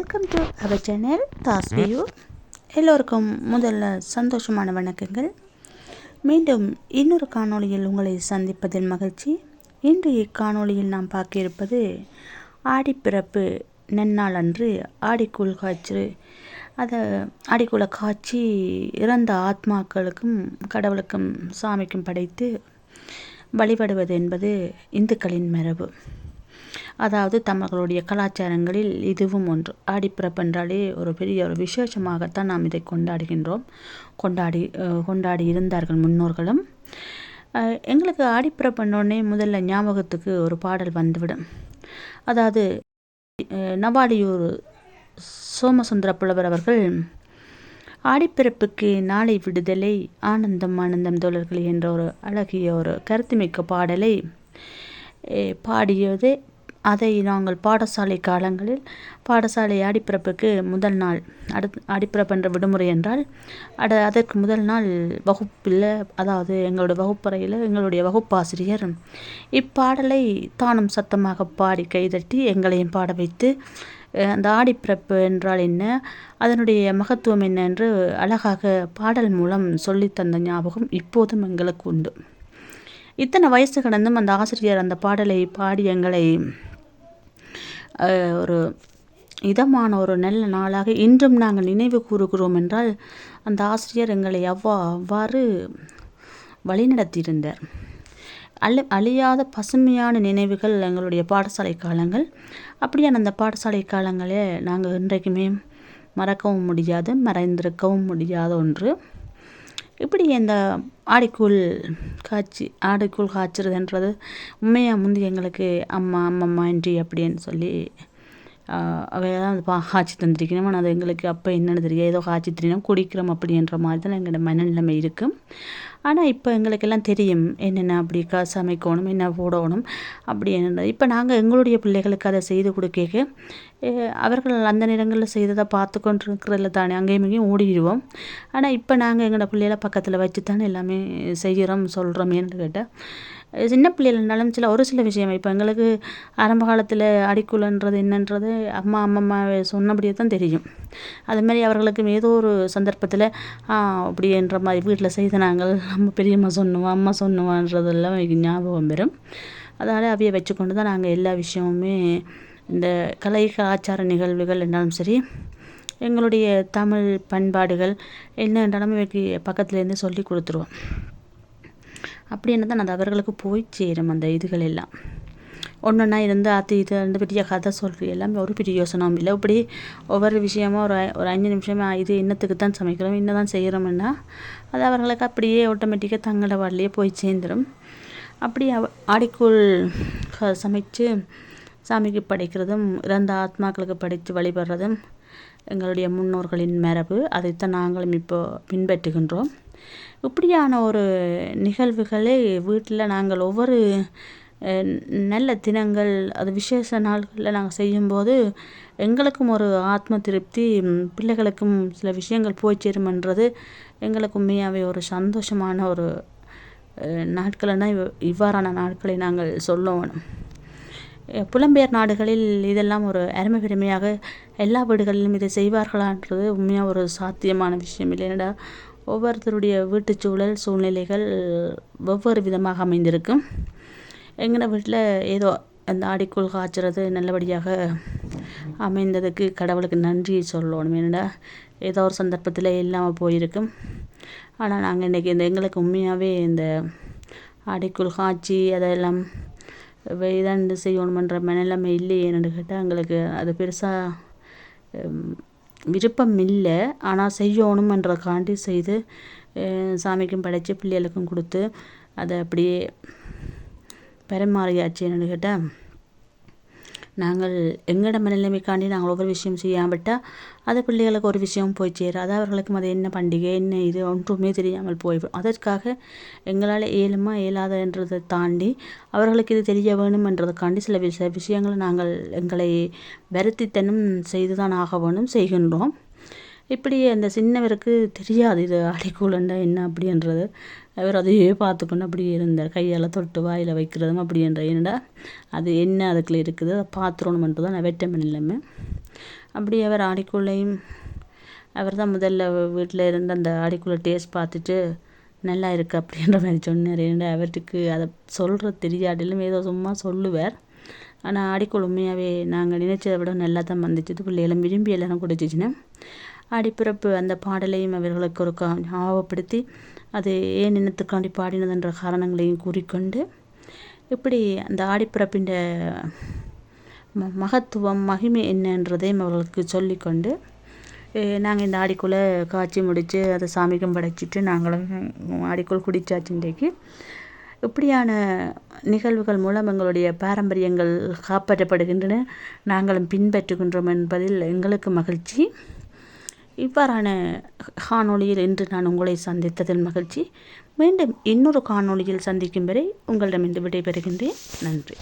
அவர் channel தாஸ்வியூ எல்லோருக்கும் முதல்ல சந்தோஷமான வணக்கங்கள். மீண்டும் இன்னொரு காணொளியில் உங்களை சந்திப்பதில் மகிழ்ச்சி. இன்று இக்காணொளியில் நாம் பார்க்க இருப்பது ஆடிப்பிறப்பு நன்னாள் அன்று ஆடிக்கூழ் காய்ச்சி அதை ஆடிக்கூழை காய்ச்சி இறந்த ஆத்மாக்களுக்கும் கடவுளுக்கும் சாமிக்கும் படைத்து வழிபடுவது என்பது இந்துக்களின் மரபு. அதாவது தமிழர்களுடைய கலாச்சாரங்களில் இதுவும் ஒன்று. ஆடிப்பிறப்பு என்றாலே ஒரு பெரிய ஒரு விசேஷமாகத்தான் நாம் இதை கொண்டாடுகின்றோம். கொண்டாடி கொண்டாடி இருந்தார்கள் முன்னோர்களும். எங்களுக்கு ஆடிப்பிறப்புன்னொடனே முதல்ல ஞாபகத்துக்கு ஒரு பாடல் வந்துவிடும். அதாவது நவாலியூர் சோமசுந்தர புலவர் அவர்கள் ஆடிப்பிறப்புக்கு நாளை விடுதலை ஆனந்தம் ஆனந்தம் தோழர்களே என்ற ஒரு அழகிய ஒரு கருத்துமிக்க பாடலை பாடியது அதை நாங்கள் பாடசாலை காலங்களில் பாடசாலை ஆடிப்பிறப்புக்கு முதல் நாள் அடுத் ஆடிப்பிறப்பு என்ற விடுமுறை என்றால் அட அதற்கு முதல் நாள் வகுப்பில் அதாவது எங்களுடைய வகுப்பறையில் எங்களுடைய வகுப்பாசிரியர் இப்பாடலை தானும் சத்தமாக பாடி கைதட்டி எங்களையும் பாட வைத்து அந்த ஆடிப்பிறப்பு என்றால் என்ன அதனுடைய மகத்துவம் என்ன என்று அழகாக பாடல் மூலம் சொல்லித்தந்த ஞாபகம் இப்போதும் எங்களுக்கு உண்டு. இத்தனை வயசு கடந்தும் அந்த ஆசிரியர் அந்த பாடலை பாடி எங்களை ஒரு இதமான ஒரு நல்ல நாளாக இன்றும் நாங்கள் நினைவு கூறுகிறோம் என்றால் அந்த ஆசிரியர் எங்களை அவ்வா அவ்வாறு வழிநடத்தியிருந்தார். அழி அழியாத பசுமையான நினைவுகள் எங்களுடைய பாடசாலை காலங்கள். அப்படியான அந்த பாடசாலை காலங்களே நாங்கள் இன்றைக்குமே மறக்கவும் முடியாது மறைந்திருக்கவும் முடியாத ஒன்று. இப்படி இந்த ஆடிக்கூழ் காய்ச்சி ஆடிக்கூழ் காய்ச்சறதுன்றது உண்மையாக முந்தி எங்களுக்கு அம்மா அம்மம்மா இன்றி அப்படின்னு சொல்லி அவையெல்லாம் தான் பா காய்ச்சி தந்திருக்கணும். ஆனால் அது எங்களுக்கு அப்போ என்னென்னு தெரியும் ஏதோ காய்ச்சி திரினோம் குடிக்கிறோம் அப்படின்ற மாதிரி தான் எங்களோட மனநிலைமை இருக்கும் ஆனால் இப்போ எங்களுக்கெல்லாம் தெரியும். என்னென்ன அப்படி கா சமைக்கணும் என்ன போடணும் அப்படி என்ன இப்போ நாங்கள் எங்களுடைய பிள்ளைகளுக்கு அதை செய்து கொடுக்க அவர்கள் அந்த நேரங்களில் செய்ததை பார்த்து கொண்டு தானே. அங்கேயும் இங்கேயும் ஓடிடுவோம். ஆனால் இப்போ நாங்கள் எங்களோட பிள்ளைகளை பக்கத்தில் வச்சு தானே எல்லாமே செய்கிறோம் சொல்கிறோம் ஏன்னு கேட்டால் சின்ன பிள்ளைகள் இருந்தாலும் சில ஒரு சில விஷயம். இப்போ எங்களுக்கு ஆரம்ப காலத்தில் அடிக்குள்ளன்றது என்னன்றது அம்மா அம்மம்மா சொன்னபடியே தான் தெரியும். அதுமாரி அவர்களுக்கு ஏதோ ஒரு சந்தர்ப்பத்தில் அப்படின்ற மாதிரி வீட்டில் செய்த நாங்கள் நம்ம பெரியம்மா சொன்னோம் அம்மா சொன்னுவான்றதெல்லாம் ஞாபகம் பெறும் அதனால் அவையை வச்சுக்கொண்டு தான் நாங்கள் எல்லா விஷயமுமே இந்த கலை கலாச்சார நிகழ்வுகள் என்றாலும் சரி எங்களுடைய தமிழ் பண்பாடுகள் என்ன என்றாலும் பக்கத்துலேருந்து சொல்லி கொடுத்துருவோம். அப்படின்னு தான் அது அவர்களுக்கு போய் சேரும் அந்த இதுகள் எல்லாம். ஒன்றுன்னா இருந்து அது இது வந்து பெரிய கதை சொல்கிறது எல்லாமே ஒரு பெரிய யோசனையும் இல்லை. இப்படி ஒவ்வொரு விஷயமும் ஒரு ஒரு அஞ்சு நிமிஷமே இது இன்னத்துக்கு தான் சமைக்கிறோம் இன்னும் தான் செய்கிறோம்னா அது அவர்களுக்கு அப்படியே ஆட்டோமேட்டிக்காக தங்களோட வாழ்லையே போய் சேர்ந்துடும் அப்படி அவ ஆடிக்குள் சமைச்சு சாமிக்கு படைக்கிறதும் இறந்த ஆத்மாக்களுக்கு படைத்து வழிபடுறதும் எங்களுடைய முன்னோர்களின் மரபு. அதைத்தான் நாங்களும் இப்போ பின்பற்றுகின்றோம். இப்படியான ஒரு நிகழ்வுகளை வீட்டில் நாங்கள் ஒவ்வொரு நல்ல தினங்கள் அது விசேஷ நாள்களில் நாங்கள் செய்யும்போது எங்களுக்கும் ஒரு ஆத்ம திருப்தி பிள்ளைகளுக்கும் சில விஷயங்கள் போய் சேருமன்றது எங்களுக்கு உண்மையாகவே ஒரு சந்தோஷமான ஒரு நாட்களை தான் இவ்வாறான நாட்களை நாங்கள் சொல்லணும் புலம்பெயர் நாடுகளில் இதெல்லாம் ஒரு அருமை பெருமையாக எல்லா வீடுகளிலும் இதை செய்வார்களான்றது உண்மையாக ஒரு சாத்தியமான விஷயம். இல்லை என்னடா ஒவ்வொருத்தருடைய வீட்டு சூழல் சூழ்நிலைகள் ஒவ்வொரு விதமாக அமைந்திருக்கும். எங்கள் வீட்டில் ஏதோ அந்த ஆடிக்குள் காய்ச்சறது நல்லபடியாக அமைந்ததுக்கு கடவுளுக்கு நன்றி சொல்லணும். என்னடா ஏதோ ஒரு சந்தர்ப்பத்தில் இல்லாமல் போயிருக்கும். ஆனால் நாங்கள் இன்றைக்கி இந்த எங்களுக்கு உண்மையாகவே இந்த ஆடிக்குள் காய்ச்சி அதெல்லாம் இதாண்டு செய்யணுமன்ற மனநிலைமை என்னென்னு கேட்டால் எங்களுக்கு அது பெருசாக விருப்பம் இல்லை ஆனால் செய்யணுமன்றதுக்காண்டி செய்து சாமிக்கும் படைத்து பிள்ளைகளுக்கும் கொடுத்து அதை அப்படியே பரிமாறியாச்சு என்னென்னு கேட்டால் நாங்கள் எங்களோட மனநிலைமைக்காண்டி நாங்கள் ஒவ்வொரு விஷயம் செய்யாமட்டால் அது பிள்ளைகளுக்கு ஒரு விஷயம் போய் சேரும் அது அவர்களுக்கும் அது என்ன பண்டிகை என்ன இது ஒன்றுமே தெரியாமல் போய்விடும். அதற்காக எங்களால் இயலுமா இயலாதன்றதை தாண்டி அவர்களுக்கு இது தெரிய வேணும் என்றதுக்காண்டி சில விஷ விஷயங்களை நாங்கள் எங்களை வருத்தித்தனம் செய்து தான் ஆக வேணும் செய்கின்றோம். இப்படி அந்த சின்னவருக்கு தெரியாது இது அடைக்கூலண்டா என்ன அப்படின்றது. அவர் அதையே பார்த்துக்கொண்டு அப்படியே இருந்தார் கையால் தொட்டு வாயில் வைக்கிறதும் அப்படின்ற என்னடா அது என்ன அதுக்குள்ளே இருக்குது? அதை பார்த்துடணுமன்றது தான் வெட்டமன் இல்லாமல் அப்படி அவர் ஆடிக்குள்ளையும் அவர் தான் முதல்ல வீட்டில் இருந்து அந்த ஆடிக்குள்ளே டேஸ்ட் பார்த்துட்டு நல்லா இருக்குது அப்படின்ற மாதிரி சொன்னார். ஏன்னா அவருக்கு அதை சொல்கிறது தெரியாட்டிலும் ஏதோ சும்மா சொல்லுவார். ஆனால் ஆடிக்குள் உண்மையாகவே நாங்கள் நினைச்சதை விட நல்லா தான் வந்துச்சு பிள்ளைகளும் விரும்பி எல்லாரும் குடிச்சிச்சுன்னா ஆடிப்பிறப்பு அந்த பாடலையும் அவர்களுக்கு ஒரு ஞாபகப்படுத்தி அது ஏன் இனத்துக்காண்டி பாடினதுன்ற காரணங்களையும் கூறிக்கொண்டு இப்படி அந்த ஆடிப்பிறப்பின் ம மகத்துவம் மகிமை என்னன்றதையும் அவர்களுக்கு சொல்லிக்கொண்டு நாங்கள் இந்த ஆடிக்குள்ளே காய்ச்சி முடித்து அதை சாமிக்கும் படைச்சிட்டு நாங்களும் ஆடிக்குள் குடித்தாச்சு இன்றைக்கு. இப்படியான நிகழ்வுகள் மூலம் எங்களுடைய பாரம்பரியங்கள் காப்பாற்றப்படுகின்றன. நாங்களும் பின்பற்றுகின்றோம் என்பதில் எங்களுக்கு மகிழ்ச்சி. இவ்வாறான காணொளியில் இன்று நான் உங்களை சந்தித்ததில் மகிழ்ச்சி. மீண்டும் இன்னொரு காணொளியில் சந்திக்கும் வரை உங்களிடமிருந்து விடைபெறுகின்றேன். நன்றி.